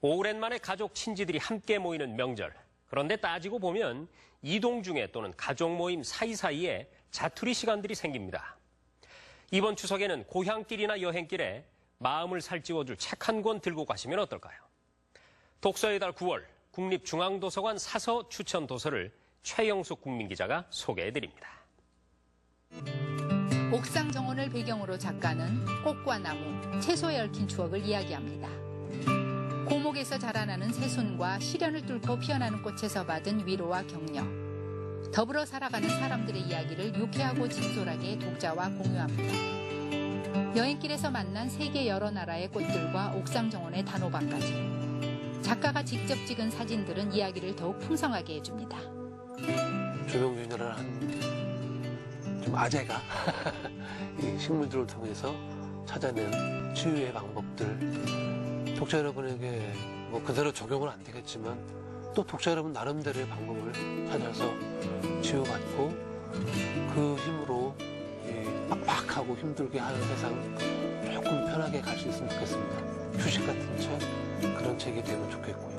오랜만에 가족 친지들이 함께 모이는 명절. 그런데 따지고 보면 이동 중에 또는 가족 모임 사이사이에 자투리 시간들이 생깁니다. 이번 추석에는 고향길이나 여행길에 마음을 살찌워줄 책 한 권 들고 가시면 어떨까요? 독서의 달 9월 국립중앙도서관 사서 추천 도서를 최영숙 국민기자가 소개해드립니다. 옥상 정원을 배경으로 작가는 꽃과 나무, 채소에 얽힌 추억을 이야기합니다. 고목에서 자라나는 새순과 시련을 뚫고 피어나는 꽃에서 받은 위로와 격려. 더불어 살아가는 사람들의 이야기를 유쾌하고 진솔하게 독자와 공유합니다. 여행길에서 만난 세계 여러 나라의 꽃들과 옥상 정원의 단호박까지. 작가가 직접 찍은 사진들은 이야기를 더욱 풍성하게 해줍니다. 조명균이라는 좀 아재가 이 식물들을 통해서 찾아낸 치유의 방법들 독자 여러분에게 뭐 그대로 적용은 안 되겠지만 또 독자 여러분 나름대로의 방법을 찾아서 치유받고 그 힘으로 이 빡빡하고 힘들게 하는 세상 조금 편하게 갈 수 있으면 좋겠습니다. 휴식 같은 책 그런 책이 되면 좋겠고요.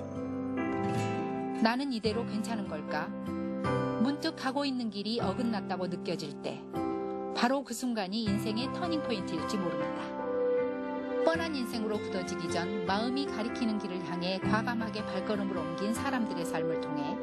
나는 이대로 괜찮은 걸까? 문득 가고 있는 길이 어긋났다고 느껴질 때, 바로 그 순간이 인생의 터닝포인트일지 모릅니다. 뻔한 인생으로 굳어지기 전 마음이 가리키는 길을 향해 과감하게 발걸음을 옮긴 사람들의 삶을 통해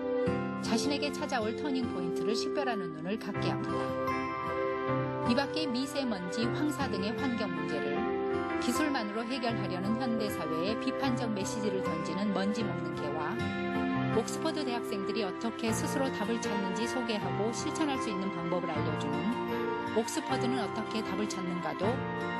자신에게 찾아올 터닝 포인트를 식별하는 눈을 갖게 합니다. 이 밖에 미세먼지, 황사 등의 환경 문제를 기술만으로 해결하려는 현대 사회에 비판적 메시지를 던지는 먼지 먹는 개와 옥스퍼드 대학생들이 어떻게 스스로 답을 찾는지 소개하고 실천할 수 있는 방법을 알려주는 옥스퍼드는 어떻게 답을 찾는가도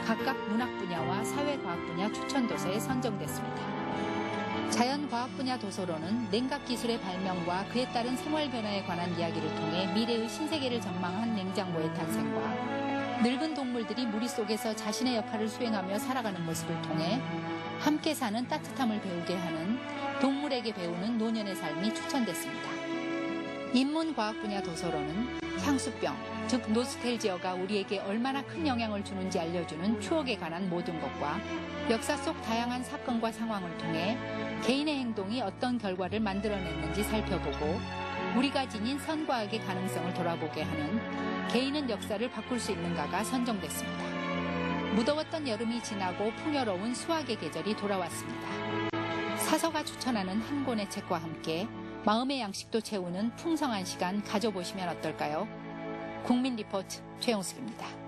각각 문학 분야와 사회과학 분야 추천 도서에 선정됐습니다. 자연과학 분야 도서로는 냉각 기술의 발명과 그에 따른 생활 변화에 관한 이야기를 통해 미래의 신세계를 전망한 냉장고의 탄생과 늙은 동물들이 무리 속에서 자신의 역할을 수행하며 살아가는 모습을 통해 함께 사는 따뜻함을 배우게 하는 동물에게 배우는 노년의 삶이 추천됐습니다. 인문과학 분야 도서로는 향수병, 즉 노스텔지어가 우리에게 얼마나 큰 영향을 주는지 알려주는 추억에 관한 모든 것과 역사 속 다양한 사건과 상황을 통해 개인의 행동이 어떤 결과를 만들어냈는지 살펴보고 우리가 지닌 선과 악의 가능성을 돌아보게 하는 개인은 역사를 바꿀 수 있는가가 선정됐습니다. 무더웠던 여름이 지나고 풍요로운 수학의 계절이 돌아왔습니다. 사서가 추천하는 한 권의 책과 함께 마음의 양식도 채우는 풍성한 시간 가져보시면 어떨까요? 국민 리포트 최영숙입니다.